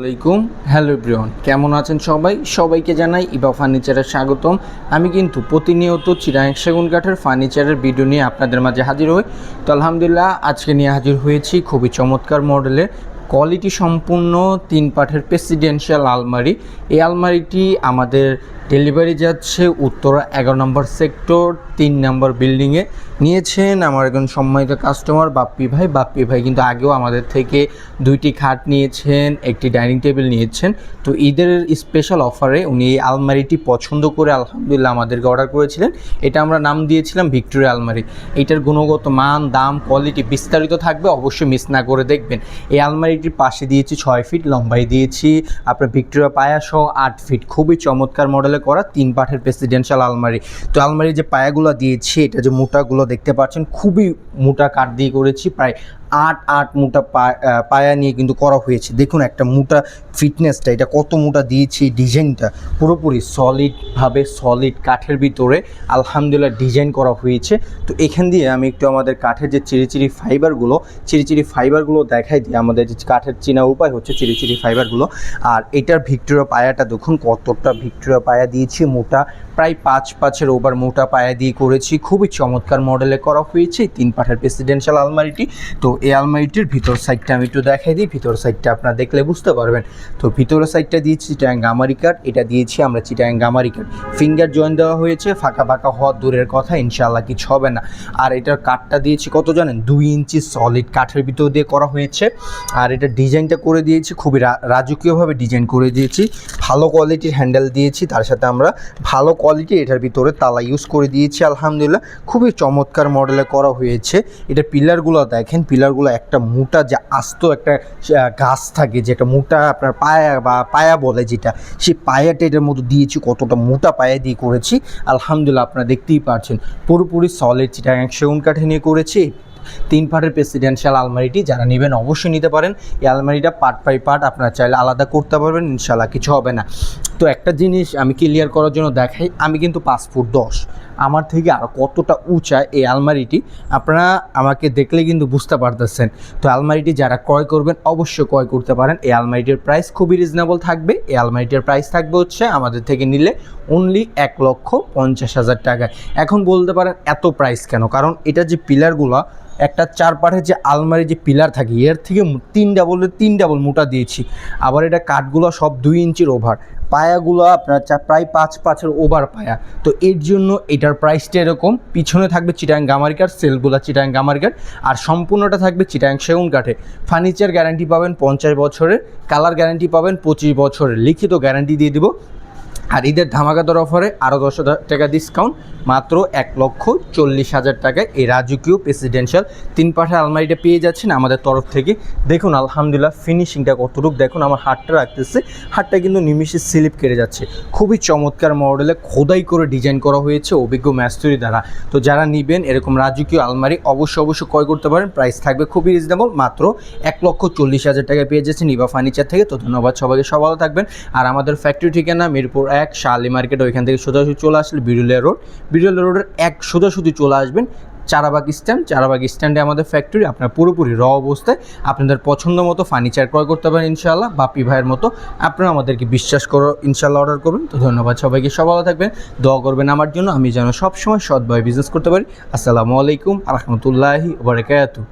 আলাইকুম। Hello Brian কেমন আছেন সবাই? সবাইকে জানাই ইবা ফার্নিচারের স্বাগতম। আমি কিন্তু প্রতিনিয়ত চিরাং সেগুন কাঠের ফার্নিচারের ভিডিও নিয়ে আপনাদের মাঝে হাজির হই। তো আলহামদুলিল্লাহ, আজকে নিয়ে হাজির হয়েছি খুবই চমৎকার মডেলের কোয়ালিটি সম্পূর্ণ তিন পাঠের প্রেসিডেন্সিয়াল আলমারি। এই আলমারিটি আমাদের ডেলিভারি যাচ্ছে উত্তরা এগারো নম্বর সেক্টর, তিন নম্বর বিল্ডিংয়ে। নিয়েছেন আমার একজন সম্মানিত কাস্টমার বাপ্পি ভাই। বাপ্পি ভাই কিন্তু আগেও আমাদের থেকে দুইটি খাট নিয়েছেন, একটি ডাইনিং টেবিল নিয়েছেন। তো ঈদের স্পেশাল অফারে উনি এই আলমারিটি পছন্দ করে আলহামদুলিল্লাহ আমাদেরকে অর্ডার করেছিলেন। এটা আমরা নাম দিয়েছিলাম ভিক্টোরিয়া আলমারি। এটার গুণগত মান, দাম কোয়ালিটি বিস্তারিত থাকবে, অবশ্যই মিস না করে দেখবেন। এই আলমারিটির পাশে দিয়েছি ছয় ফিট লম্বাই দিয়েছি। আপনার ভিক্টোরিয়া পায়াসহ আট ফিট খুবই চমৎকার মডেলে করা তিন পাঠের প্রেসিডেন্সিয়াল আলমারি। তো আলমারি যে পায়াগুলো দিয়েছি, এটা যে মোটাগুলো দেখতে পাচ্ছেন, খুবই মোটা কাঠ দিয়ে করেছি, প্রায় আট আট মোটা পায়া নিয়ে কিন্তু করা হয়েছে। দেখুন একটা মোটা ফিটনেসটা এটা কত মোটা দিয়েছি ডিজাইনটা পুরোপুরি সলিডভাবে সলিড কাঠের ভিতরে আলহামদুলিল্লাহ ডিজাইন করা হয়েছে। তো এখান দিয়ে আমি একটু আমাদের কাঠের যে চিরিচিরি ফাইবারগুলো চিরিচিরি ফাইবারগুলো দেখাই দিই আমাদের যে কাঠের চেনা উপায় হচ্ছে চিরিচিরি ফাইবারগুলো আর এটার ভিক্টোরিয়া পায়াটা দেখুন, কতটা ভিক্টোরিয়া পায়া দিয়েছি। মোটা, প্রায় পাঁচ পাঁচের ওভার মোটা পায়া দিয়ে করেছি। খুবই চমৎকার মডেলে করা হয়েছে। তিন পাঠের প্রেসিডেন্সিয়াল আলমারিটি। তো এই আলমারিটির ভিতর সাইডটা আমি একটু দেখাই দিই, ভিতর সাইডটা আপনারা দেখলে বুঝতে পারবেন। তো ভিতরের সাইডটা দিয়েছি চিটাং গামারি কাঠ এটা দিয়েছি আমরা চিটাং গামারি কাঠ ফিঙ্গার জয়েন দেওয়া হয়েছে, ফাঁকা ফাঁকা হওয়া দূরের কথা ইনশাল্লাহ কিছু হবে না। আর এটার কাঠটা দিয়েছি কত জানেন? দুই ইঞ্চি সলিড কাঠের ভিতর দিয়ে করা হয়েছে। আর এটা ডিজাইনটা করে দিয়েছি, খুবই রাজকীয়ভাবে ডিজাইন করে দিয়েছি। ভালো কোয়ালিটির হ্যান্ডেল দিয়েছি, তার সাথে আমরা ভালো কোয়ালিটি এটার ভিতরে তালা ইউজ করে দিয়েছি, আলহামদুলিল্লাহ। খুবই চমৎকার মডেলে করা হয়েছে। এটা পিলারগুলো দেখেন পিলারগুলো একটা মোটা যে আস্ত একটা গাছ থাকে যেটা মোটা আপনার পায়া বা পায়া বলে যেটা সেই পায়াটা এটার মতো দিয়েছি, কতটা মোটা পায়া দিয়ে করেছি। আলহামদুলিল্লাহ আপনারা দেখতেই পাচ্ছেন পুরোপুরি সলিড চিটা সেগুন কাঠে নিয়ে করেছি। তিন পার্টের প্রেসিডেন্সিয়াল আলমারিটি, যারা নেবেন অবশ্যই নিতে পারেন। এই আলমারিটা পার্ট বাই পার্ট আপনারা চাইলে আলাদা করতে পারবেন ইনশাল্লাহ কিছু হবে না। তো একটা জিনিস আমি ক্লিয়ার করার জন্য দেখাই, আমি কিন্তু পাঁচ ফুট দশ। আমার থেকে আরও কতটা উঁচা এই আলমারিটি আপনারা আমাকে দেখলে কিন্তু বুঝতে পারতেছেন। তো আলমারিটি যারা ক্রয় করবেন অবশ্যই ক্রয় করতে পারেন। এই আলমারিটির প্রাইস খুবই রিজনেবল থাকবে। এই আলমারিটির প্রাইস থাকবে হচ্ছে আমাদের থেকে নিলে অনলি এক লক্ষ পঞ্চাশ হাজার টাকায়। এখন বলতে পারেন এত প্রাইস কেন? কারণ এটা যে পিলারগুলো একটা চার পাঠের যে আলমারি, যে পিলার থাকে, এর থেকে তিন ডাবলের তিন ডাবল মোটা দিয়েছি। আবার এটা কাঠগুলো সব দুই ইঞ্চির ওভার পায়াগুলো আপনার প্রায় পাঁচ পাঁচের ওভার পায়া। তো এর জন্য এটার প্রাইসটা এরকম। পিছনে থাকবে চিটাং গামারি কাঠ, সেলগুলা চিটাং গামারি কাঠ, আর সম্পূর্ণটা থাকবে চিটাং সেগুন কাঠে। ফার্নিচার গ্যারান্টি পাবেন পঞ্চাশ বছরের কালার গ্যারান্টি পাবেন পঁচিশ বছরের। লিখিত গ্যারান্টি দিয়ে দিব। আর ঈদের ধামাকাদার অফারে আরও দশ হাজার টাকা ডিসকাউন্ট মাত্র এক লক্ষ চল্লিশ হাজার টাকায় এই রাজকীয় প্রেসিডেন্সিয়াল তিন পাশের আলমারিটা পেয়ে যাচ্ছেন আমাদের তরফ থেকে। দেখুন, আলহামদুলিল্লাহ ফিনিশিংটা কতটুকু। দেখুন, আমার হাতটা রাখতেছে। হাতটা কিন্তু নিমিষে স্লিপ কেটে যাচ্ছে। খুবই চমৎকার মডেলে খোদাই করে ডিজাইন করা হয়েছে অভিজ্ঞ ম্যাস্তুরি দ্বারা। তো যারা নেবেন এরকম রাজকীয় আলমারি, অবশ্যই অবশ্যই ক্রয় করতে পারেন। প্রাইস থাকবে খুবই রিজনেবল মাত্র এক লক্ষ চল্লিশ হাজার টাকায় পেয়ে যাচ্ছেন ইবা ফার্নিচার থেকে। তো ধন্যবাদ সবাইকে সব ভালো থাকবেন। আর আমাদের ফ্যাক্টরি ঠিকানা মিরপুর এক শালি মার্কেট, ওইখান থেকে সোজাসুজি চলে আসলে বিরুলিয়া রোড। বিরুলিয়া রোডের এক সোজাসুজি চলে আসবেন চারাবাগ স্ট্যান্ড। চারাবাগ স্ট্যান্ডে আমাদের ফ্যাক্টরি আপনার পুরোপুরি র অবস্থায়। আপনাদের পছন্দ মতো ফার্নিচার ক্রয় করতে পারেন ইনশাআল্লাহ বাপি ভাইয়ের মতো। আপনারা আমাদেরকে বিশ্বাস করো ইনশাআল্লাহ অর্ডার করবেন। তো ধন্যবাদ সবাইকে সব ভালো থাকবেন। দোয়া করবেন আমার জন্য। আমি যেন সবসময় সৎভাবে বিজনেস করতে পারি। আসসালামু আলাইকুম রহমতুল্লাহি বারকাতুহ।